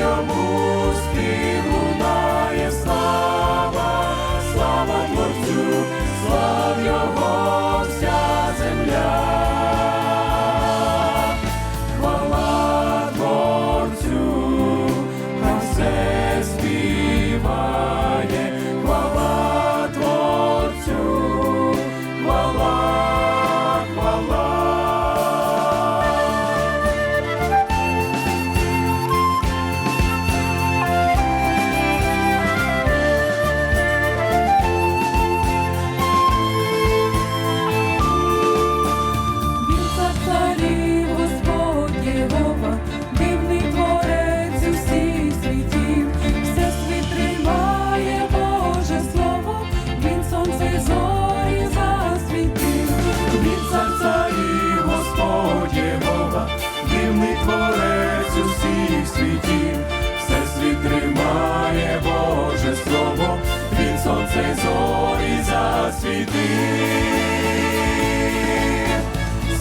йому спів. всіх світів, все світ тримає Боже Слово, Він сонце й зорі засвітив.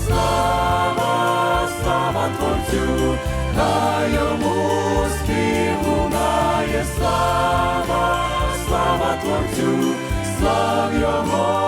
Слава, слава Творцю, на йому спів лунає, слава, слава Творцю, слав його.